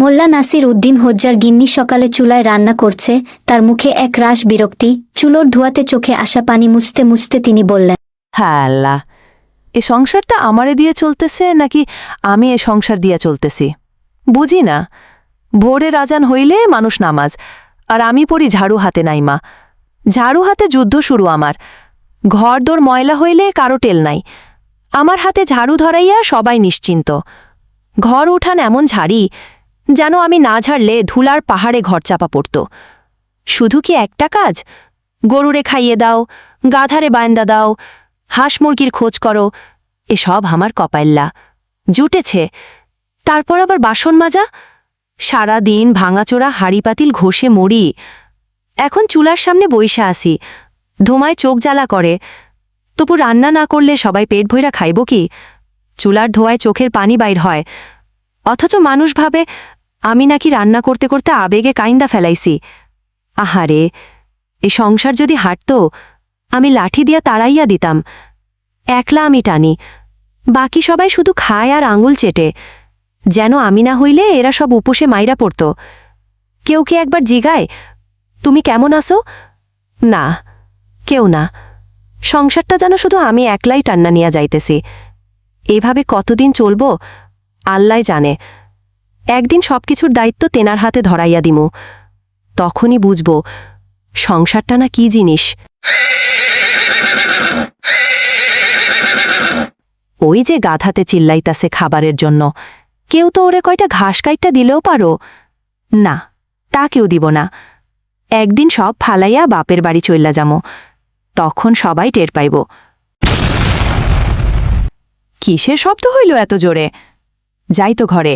মোল্লা নাসির উদ্দিন হজ্জার গিন্নি সকালে চুলায় রান্না করছে, তার মুখে এক রাশ বিরক্তি, চুলোর ধোয়াতে চোখে আসা পানি মুছতে মুছতে তিনি বললেন হ্যাঁ এ সংসারটা আমারে দিয়ে চলতেছে নাকি আমি এ সংসার দিয়ে চলতেছি? বুঝি না, ভোরে রাজান হইলে মানুষ নামাজ, আর আমি পড়ি ঝাড়ু হাতে নাই মা। ঝাড়ু হাতে যুদ্ধ শুরু আমার ঘর দোর ময়লা হইলে কারও টেল নাই। আমার হাতে ঝাড়ু ধরাইয়া সবাই নিশ্চিন্ত। ঘর উঠান এমন ঝাড়ি যেন আমি না ঝাড়লে ধুলার পাহাড়ে ঘর চাপা পড়ত। শুধু কি একটা কাজ? গরুরে খাইয়ে দাও, গাধারে বায়ন্দা দাও, হাঁস মুরগির খোঁজ করো, এসব আমার কপাইল্লা। জুটেছে। তারপর আবার বাসন মাজা? সারা দিন ভাঙাচোরা হাড়ি পাতিল ঘষে মরি। এখন চুলার সামনে বইসা আসি। ধোমায় চোখ জ্বালা করে। তবু রান্না না করলে সবাই পেট ভৈরা খাইব কি? চুলার ধোয়ায় চোখের পানি বাইর হয়। অথচ মানুষ ভাবে, আমি নাকি রান্না করতে করতে আবেগে কাইন্দা ফেলাইছি। আহারে, এ সংসার যদি হাঁটত, আমি লাঠি দিয়া তাড়াইয়া দিতাম। একলা আমি টানি। বাকি সবাই শুধু খায় আর আঙুল চেটে। যেন আমি না হইলে এরা সব উপসে মাইরা পড়ত। কেউ কি একবার জিগায়, তুমি কেমন আসো না, কেউ না। সংসারটা যেন শুধু আমি একলাই টান্না নিয়া যাইতেছি। এভাবে কতদিন চলব, আল্লাহ জানে। একদিন সবকিছুর দায়িত্ব তেনার হাতে ধরাইয়া দিমু। তখনই বুঝব, সংসারটা না কি জিনিস। ওই যে গাধাতে চিল্লাইতাছে খাবারের জন্য। কেউ তো ওরে কয়টা ঘাস কাইটটা দিলেও পারো। না, তা কেউ দিব না। একদিন সব ফালাইয়া বাপের বাড়ি চইল্লা যামো। তখন সবাই টের পাইব। কিসের শব্দ হইল এত জোরে? যাই তো ঘরে।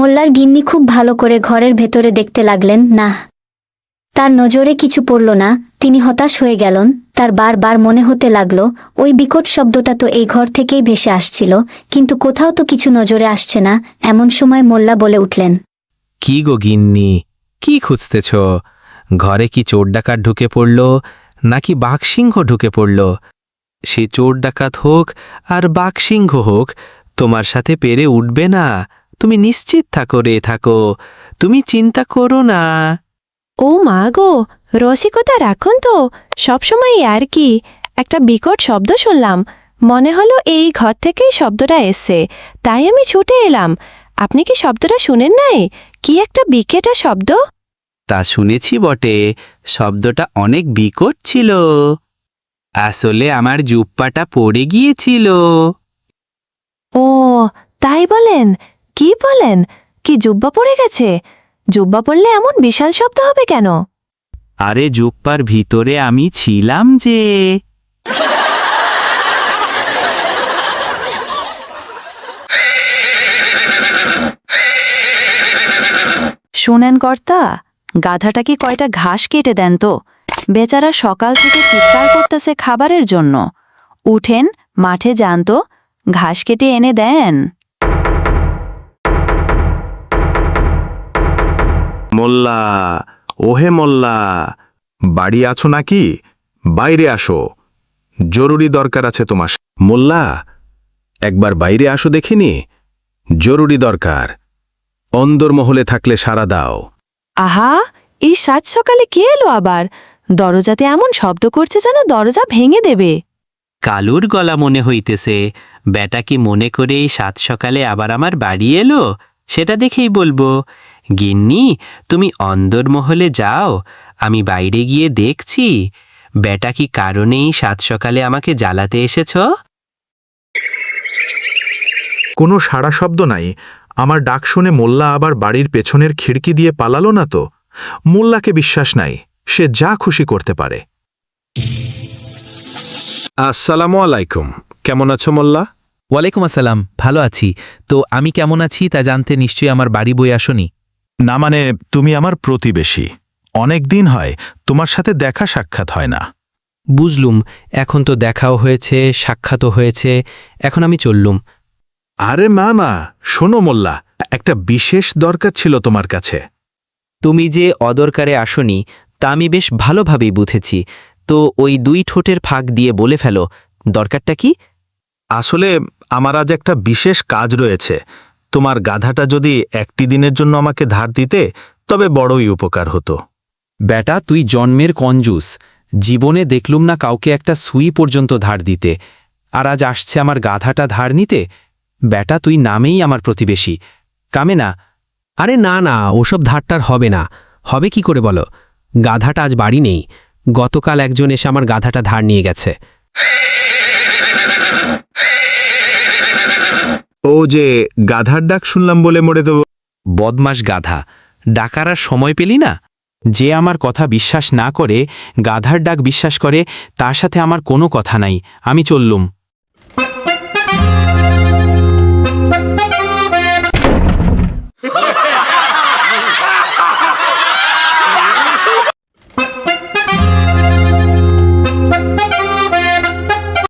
মোল্লার গিন্নি খুব ভালো করে ঘরের ভেতরে দেখতে লাগলেন, না। তার নজরে কিছু পড়ল না, তিনি হতাশ হয়ে গেলেন, তার বারবার মনে হতে লাগল, ওই বিকট শব্দটা তো এই ঘর থেকেই ভেসে আসছিল, কিন্তু কোথাও তো কিছু নজরে আসছে না, এমন সময় মোল্লা বলে উঠলেন। কি গো গিন্নি, কি খুঁজতেছ? ঘরে কি চোর ডাকাত ঢুকে পড়ল, নাকি বাঘসিংহ ঢুকে পড়ল? সে চোর ডাকাত হোক আর বাঘসিংহ হোক, তোমার সাথে পেরে উঠবে না। তুমি নিশ্চিত থাকো রে থাকো। তুমি চিন্তা করো না। ও মা গো রসিকতা রাখুন তো। সবসময় আর কি একটা বিকট শব্দ শুনলাম। মনে হলো এই ঘর থেকেই শব্দটা এসছে তাই আমি ছুটে এলাম। আপনি কি শব্দটা শুনেন নাই? কি একটা বিকেটা শব্দ? তা শুনেছি বটে শব্দটা অনেক বিকট ছিল। আসলে আমার জুপ্পাটা পড়ে গিয়েছিল। ও তাই বলেন? কি বলেন? কি জুব্বা পড়ে গেছে? জুব্বা পড়লে এমন বিশাল শব্দ হবে কেন? আরে জুপ্পার ভিতরে আমি ছিলাম যে। শোনেন কর্তা গাধাটা কি কয়টা ঘাস কেটে দেন তো? বেচারা সকাল থেকে চিৎকার করতেছে খাবারের জন্য। উঠেন মাঠে যান তো ঘাস কেটে এনে দেন। মোল্লা ওহে মোল্লা বাড়ি আছো নাকি? বাইরে আসো। জরুরি দরকার আছে তোমার মোল্লা একবার বাইরে আসো দেখিনি? জরুরি দরকার। অন্দরমহলে থাকলে সাড়া দাও। আহা এই সাত সকালে কে এলো আবার? দরজাতে এমন শব্দ করছে যেন দরজা ভেঙে দেবে। কালুর গলা মনে হইতেছে বেটা কি মনে করে এই সাত সকালে আবার আমার বাড়ি এলো? সেটা দেখেই বলব। গিন্নি তুমি অন্দরমহলে যাও আমি বাইরে গিয়ে দেখছি। বেটা কি কারণেই সাত সকালে আমাকে জ্বালাতে এসেছ? কোনো সাড়া শব্দ নাই। আমার ডাক শুনে মোল্লা আবার বাড়ির পেছনের খিড়কি দিয়ে পালালো না তো? মোল্লাকে বিশ্বাস নাই সে যা খুশি করতে পারে। আসসালামু আলাইকুম। কেমন আছো মোল্লা? ওয়ালাইকুম আসসালাম ভালো আছি। তো আমি কেমন আছি তা জানতে নিশ্চয়ই আমার বাড়ি বই আসনি। না মানে তুমি আমার প্রতিবেশী। অনেক দিন হয় তোমার সাথে দেখা সাক্ষাৎ হয় না। বুঝলুম এখন তো দেখাও হয়েছে সাক্ষাৎও হয়েছে এখন আমি চললুম। আরে মা মা শোনো মোল্লা একটা বিশেষ দরকার ছিল তোমার কাছে। তুমি যে অদরকারে আসনি তা আমি বেশ ভালোভাবেই বুঝেছি। তো ওই দুই ঠোঁটের ফাঁক দিয়ে বলে ফেলো দরকারটা কি? আসলে আমার আজ একটা বিশেষ কাজ রয়েছে। তোমার গাধাটা যদি একটি দিনের জন্য আমাকে ধার দিতে তবে বড়ই উপকার হতো। বেটা তুই জন্মের কঞ্জুস জীবনে দেখলুম না কাউকে একটা সুই পর্যন্ত ধার দিতে। আর আজ আসছে আমার গাধাটা ধার নিতে? বেটা তুই নামেই আমার প্রতিবেশী। কামে না। আরে না না ওসব ধারটার হবে না। হবে কি করে বলো? গাধাটা আজ বাড়ি নেই। গতকাল একজন এসে আমার গাধাটা ধার নিয়ে গেছে। ও যে গাধার ডাক শুনলাম বলে মরে দেব। বদমাস গাধা, ডাকার আর সময় পেলি না? যে আমার কথা বিশ্বাস না করে, গাধার ডাক বিশ্বাস করে, তার সাথে আমার কোনো কথা নাই, আমি চললুম।